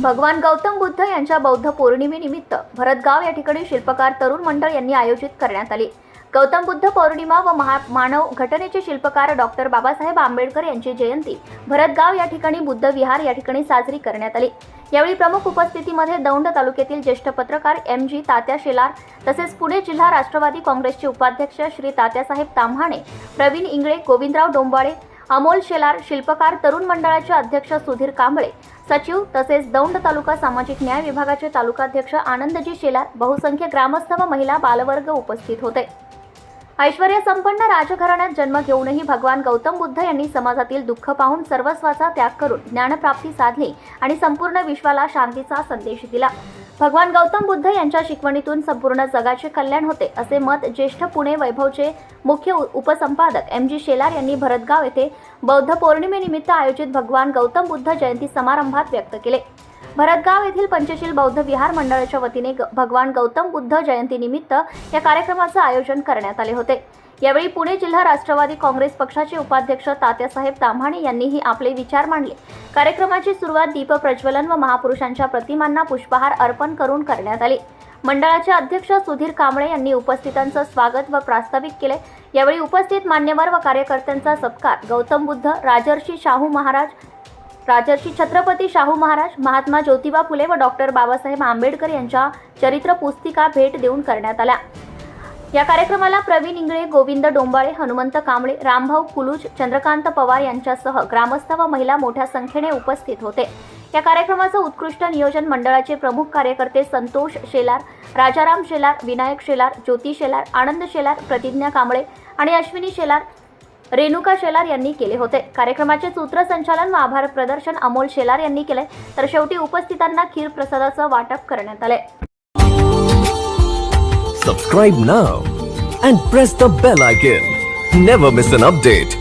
भगवान गौतम बुद्ध यांच्या बौद्ध पौर्णिमेनिमित्त भरतगाव या ठिकाणी शिल्पकार तरुण मंडळ यांनी आयोजित करण्यात आली. गौतम बुद्ध पौर्णिमा व महा मानव घटनेचे शिल्पकार डॉक्टर बाबासाहेब आंबेडकर यांची जयंती भरतगाव या ठिकाणी बुद्ध विहार या ठिकाणी साजरी करण्यात आली. यावेळी प्रमुख उपस्थितीमध्ये दौंड तालुक्यातील ज्येष्ठ पत्रकार एम जी तात्या शेलार तसेच पुणे जिल्हा राष्ट्रवादी काँग्रेसचे उपाध्यक्ष श्री तात्यासाहेब ताम्हाणे प्रवीण इंगळे गोविंदराव डोंबाळे अमोल शेलार शिल्पकार तरुण मंडळाचे अध्यक्ष सुधीर कांबळे सचिव तसेच दौंड तालुका सामाजिक न्याय विभागाचे तालुकाध्यक्ष आनंदजी शेलार बहुसंख्य ग्रामस्थ व महिला बालवर्ग उपस्थित होते. ऐश्वर संपन्न राजघराण्यात जन्म घेऊनही भगवान गौतम बुद्ध यांनी समाजातील दुःख पाहून सर्वस्वाचा त्याग करून ज्ञानप्राप्ती साधली आणि संपूर्ण विश्वाला शांतीचा संदेश दिला. भगवान गौतम बुद्ध यांच्या शिकवणीतून संपूर्ण जगाचे कल्याण होते असे मत ज्येष्ठ पुणे वैभवचे मुख्य उपसंपादक एम जी शेलार यांनी भरतगाव येथे बौद्ध पौर्णिमेनिमित्त आयोजित भगवान गौतम बुद्ध जयंती समारंभात व्यक्त केले. भरतगाव येथील पंचशील बौद्ध विहार मंडळाच्या वतीने ग- भगवान गौतम बुद्ध जयंतीनिमित्त या कार्यक्रमाचं आयोजन करण्यात आले होते. यावेळी पुणे जिल्हा राष्ट्रवादी काँग्रेस पक्षाचे उपाध्यक्ष तात्यासाहेब ताम्हाणे यांनीही आपले विचार मांडले. कार्यक्रमाची सुरुवात दीप प्रज्वलन व महापुरुषांच्या प्रतिमांना पुष्पहार अर्पण करून करण्यात आली. मंडळाचे अध्यक्ष सुधीर कांबळे यांनी उपस्थितांचं स्वागत व प्रास्ताविक केले. यावेळी उपस्थित मान्यवर व कार्यकर्त्यांचा सत्कार गौतम बुद्ध राजर्षी शाहू महाराज राजर्षी छत्रपती शाहू महाराज महात्मा ज्योतिबा फुले व डॉक्टर बाबासाहेब आंबेडकर यांच्या चरित्र पुस्तिका भेट देऊन करण्यात आल्या. या कार्यक्रमाला प्रवीण इंगळे गोविंद डोंबाळे हनुमंत कांबळे रामभाऊ कुलूज चंद्रकांत पवार यांच्यासह ग्रामस्थ व महिला मोठ्या संख्येने उपस्थित होते. या कार्यक्रमाचं उत्कृष्ट नियोजन मंडळाचे प्रमुख कार्यकर्ते संतोष शेलार राजाराम शेलार विनायक शेलार ज्योती शेलार आनंद शेलार प्रतिज्ञा कांबळे आणि अश्विनी शेलार रेणुका शेलार यांनी केले होते. कार्यक्रमाचे सूत्रसंचालन व आभार प्रदर्शन अमोल शेलार यांनी केले. तर शेवटी उपस्थितांना खीर प्रसादाचं वाटप करण्यात आले. Subscribe now and press the bell icon never miss an update